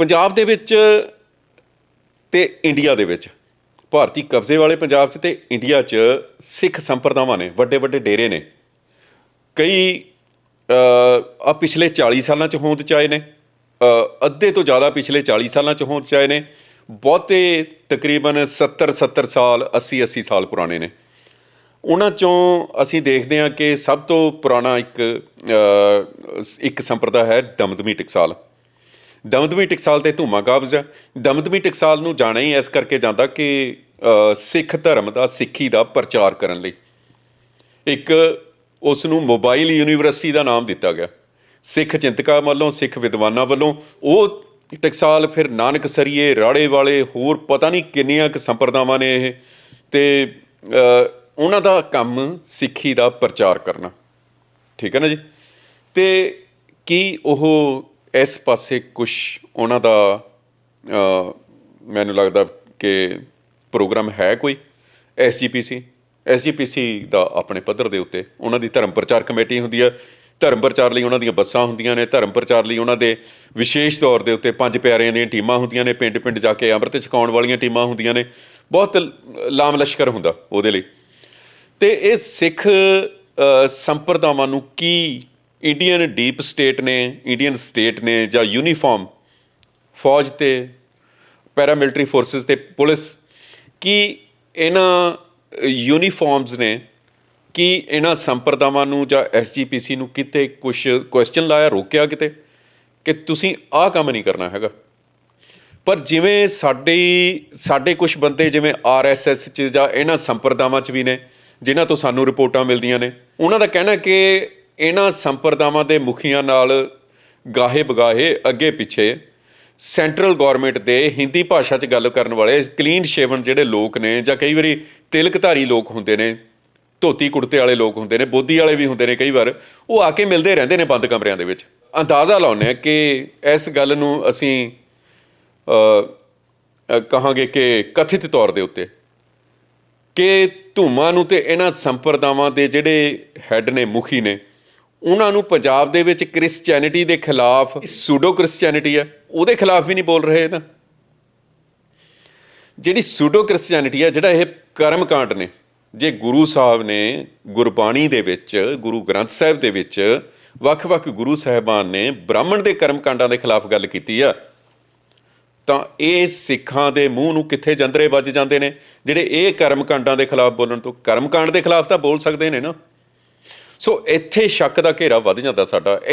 ਪੰਜਾਬ ਦੇ ਵਿੱਚ ਤੇ ਇੰਡੀਆ ਦੇ ਵਿੱਚ। ਭਾਰਤੀ ਕਬਜ਼ੇ ਵਾਲੇ ਪੰਜਾਬ 'ਚ ਤੇ ਇੰਡੀਆ 'ਚ ਸਿੱਖ ਸੰਪਰਦਾਵਾਂ ਨੇ ਵੱਡੇ ਵੱਡੇ ਡੇਰੇ ਨੇ। ਕਈ ਆ ਪਿਛਲੇ 40 ਸਾਲਾਂ 'ਚ ਹੋਂਦ 'ਚ ਆਏ ਨੇ ਅੱਧੇ ਤੋਂ ਜ਼ਿਆਦਾ ਪਿਛਲੇ 40 ਸਾਲਾਂ 'ਚ ਹੋਂਦ 'ਚ ਆਏ ਨੇ। ਬਹੁਤੇ ਤਕਰੀਬਨ 70 70 ਸਾਲ 80 80 ਸਾਲ ਪੁਰਾਣੇ ਨੇ। ਉਹਨਾਂ ਚੋਂ ਅਸੀਂ ਦੇਖਦੇ ਹਾਂ ਕਿ ਸਭ ਤੋਂ ਪੁਰਾਣਾ ਇੱਕ ਇੱਕ ਸੰਪਰਦਾ ਹੈ ਦਮਦਮੀ ਟਕਸਾਲ। ਦਮਦਮੀ ਟਕਸਾਲ ਤੇ ਧੂਮਾ ਕਾਬਜ਼ ਆ ਦਮਦਮੀ ਟਕਸਾਲ ਨੂੰ ਜਾਣਾ ਹੀ ਇਸ ਕਰਕੇ ਜਾਂਦਾ ਕਿ ਸਿੱਖ ਧਰਮ ਦਾ, ਸਿੱਖੀ ਦਾ ਪ੍ਰਚਾਰ ਕਰਨ ਲਈ। ਇੱਕ ਉਸ ਨੂੰ ਮੋਬਾਈਲ ਯੂਨੀਵਰਸਿਟੀ ਦਾ ਨਾਮ ਦਿੱਤਾ ਗਿਆ। ਸਿੱਖ ਚਿੰਤਕਾਂ ਵੱਲੋਂ, ਸਿੱਖ ਵਿਦਵਾਨਾਂ ਵੱਲੋਂ, ਉਹ ਟਕਸਾਲ ਫਿਰ ਨਾਨਕ ਸਰੀਏ, ਰਾੜੇ ਵਾਲੇ, ਹੋਰ ਪਤਾ ਨਹੀਂ ਕਿੰਨੀਆਂ ਕੁ ਸੰਪਰਦਾਵਾਂ ਨੇ ਇਹ। ਤੇ ਉਹਨਾਂ ਦਾ ਕੰਮ ਸਿੱਖੀ ਦਾ ਪ੍ਰਚਾਰ ਕਰਨਾ। ਠੀਕ ਹੈ ਨਾ ਜੀ? ਤੇ ਕੀ ਉਹ ਇਸ ਪਾਸੇ ਕੁਝ ਉਹਨਾਂ ਦਾ ਮੈਨੂੰ ਲੱਗਦਾ ਕਿ ਪ੍ਰੋਗਰਾਮ ਹੈ ਕੋਈ ਐਸਜੀਪੀਸੀ ਐਸਜੀਪੀਸੀ ਦਾ ਆਪਣੇ ਪੱਧਰ ਦੇ ਉੱਤੇ ਉਹਨਾਂ ਦੀ ਧਰਮ ਪ੍ਰਚਾਰ ਕਮੇਟੀ ਹੁੰਦੀ ਹੈ ਧਰਮ ਪ੍ਰਚਾਰ ਲਈ ਉਹਨਾਂ ਦੀਆਂ ਬੱਸਾਂ ਹੁੰਦੀਆਂ ਨੇ। ਧਰਮ ਪ੍ਰਚਾਰ ਲਈ ਉਹਨਾਂ ਦੇ ਵਿਸ਼ੇਸ਼ ਤੌਰ ਦੇ ਉੱਤੇ ਪੰਜ ਪਿਆਰਿਆਂ ਦੀਆਂ ਟੀਮਾਂ ਹੁੰਦੀਆਂ ਨੇ। ਪਿੰਡ ਪਿੰਡ ਜਾ ਕੇ ਅੰਮ੍ਰਿਤ ਛਕਾਉਣ ਵਾਲੀਆਂ ਟੀਮਾਂ ਹੁੰਦੀਆਂ ਨੇ। ਬਹੁਤ ਲਾਮ ਲਸ਼ਕਰ ਹੁੰਦਾ ਉਹਦੇ ਲਈ। ਤੇ ਇਹ ਸਿੱਖ ਸੰਪਰਦਾਵਾਂ ਨੂੰ ਕੀ ਇੰਡੀਅਨ ਡੀਪ ਸਟੇਟ ਨੇ ਇੰਡੀਅਨ ਸਟੇਟ ਨੇ ਜਾਂ ਯੂਨੀਫਾਰਮ ਫੌਜ ਤੇ ਪੈਰਾਮਿਲਟਰੀ ਫੋਰਸਸ ਤੇ, ਪੁਲਿਸ, ਕੀ ਇਹਨਾਂ ਯੂਨੀਫਾਰਮਸ ਨੇ, ਕੀ ਇਹਨਾਂ ਸੰਪਰਦਾਵਾਂ ਨੂੰ ਜਾਂ ਐਸਜੀਪੀਸੀ ਨੂੰ ਕਿਤੇ ਕੁਝ ਕੁਐਸਚਨ ਲਾਇਆ, ਰੋਕਿਆ ਕਿਤੇ? ਕਿ ਤੁਸੀਂ ਆਹ ਕੰਮ ਨਹੀਂ ਕਰਨਾ ਹੈਗਾ? ਪਰ ਜਿਵੇਂ ਸਾਡੇ ਸਾਡੇ ਕੁਝ ਬੰਦੇ ਜਿਵੇਂ ਆਰਐਸਐਸ ਚ ਜਾਂ ਇਹਨਾਂ ਸੰਪਰਦਾਵਾਂ ਚ ਵੀ ਨੇ, ਜਿਨ੍ਹਾਂ ਤੋਂ ਸਾਨੂੰ ਰਿਪੋਰਟਾਂ ਮਿਲਦੀਆਂ ਨੇ, ਉਹਨਾਂ ਦਾ ਕਹਿਣਾ ਕਿ ਇਹਨਾਂ ਸੰਪਰਦਾਵਾਂ ਦੇ ਮੁਖੀਆਂ ਨਾਲ ਗਾਹੇ ਬਗਾਹੇ ਅੱਗੇ ਪਿੱਛੇ ਸੈਂਟਰਲ ਗਵਰਨਮੈਂਟ ਦੇ ਹਿੰਦੀ ਭਾਸ਼ਾ 'ਚ ਗੱਲ ਕਰਨ ਵਾਲੇ ਕਲੀਨ ਸ਼ੇਵਨ ਜਿਹੜੇ ਲੋਕ ਨੇ ਜਾਂ ਕਈ ਵਾਰੀ ਤਿਲਕਧਾਰੀ ਲੋਕ ਹੁੰਦੇ ਨੇ, ਧੋਤੀ ਕੁੜਤੇ ਵਾਲੇ ਲੋਕ ਹੁੰਦੇ ਨੇ ਬੋਧੀ ਵਾਲੇ ਵੀ ਹੁੰਦੇ ਨੇ ਕਈ ਵਾਰ, ਉਹ ਆ ਕੇ ਮਿਲਦੇ ਰਹਿੰਦੇ ਨੇ ਬੰਦ ਕਮਰਿਆਂ ਦੇ ਵਿੱਚ। ਅੰਦਾਜ਼ਾ ਲਾਉਂਦੇ ਆ ਕਿ ਇਸ ਗੱਲ ਨੂੰ ਅਸੀਂ ਕਹਾਂਗੇ ਕਿ ਕਥਿਤ ਤੌਰ ਦੇ ਉੱਤੇ ਕਿ ਧੂਮਾ ਨੂੰ ਤੇ ਇਹਨਾਂ ਸੰਪਰਦਾਵਾਂ ਦੇ ਜਿਹੜੇ ਹੈੱਡ ਨੇ, ਮੁਖੀ ਨੇ ਉਹਨਾਂ ਨੂੰ ਪੰਜਾਬ ਦੇ ਵਿੱਚ ਕ੍ਰਿਸਚੀਅਨਿਟੀ ਦੇ ਖਿਲਾਫ ਸੂਡੋ ਕ੍ਰਿਸਚੀਅਨਿਟੀ ਹੈ, ਉਹਦੇ ਖਿਲਾਫ ਵੀ ਨਹੀਂ ਬੋਲ ਰਹੇ ਨਾ ਜਿਹੜੀ ਸੂਡੋ ਕ੍ਰਿਸਚੀਅਨਿਟੀ ਹੈ, ਜਿਹੜਾ ਇਹ ਕਰਮ ਕਾਂਡ ਨੇ, ਜੇ ਗੁਰੂ ਸਾਹਿਬ ਨੇ ਗੁਰਬਾਣੀ ਦੇ ਵਿੱਚ, ਗੁਰੂ ਗ੍ਰੰਥ ਸਾਹਿਬ ਦੇ ਵਿੱਚ ਵੱਖ-ਵੱਖ ਗੁਰੂ ਸਾਹਿਬਾਨ ਨੇ ਬ੍ਰਾਹਮਣ ਦੇ ਕਰਮ ਕਾਂਡਾਂ ਦੇ ਖਿਲਾਫ ਗੱਲ ਕੀਤੀ ਆ, ਤਾਂ ਇਹ ਸਿੱਖਾਂ ਦੇ ਮੂੰਹ ਨੂੰ ਕਿੱਥੇ ਜੰਦਰੇ ਵੱਜ ਜਾਂਦੇ ਨੇ? ਜਿਹੜੇ ਇਹ ਕਰਮ ਕਾਂਡਾਂ ਦੇ ਖਿਲਾਫ ਬੋਲਣ ਤੋਂ ਕਰਮ ਕਾਂਡ ਦੇ ਖਿਲਾਫ ਤਾਂ ਬੋਲ ਸਕਦੇ ਨੇ ਨਾ। ਸੋ ਇੱਥੇ ਸ਼ੱਕ ਦਾ ਘੇਰਾ ਵੱਧ ਜਾਂਦਾ ਸਾਡਾ।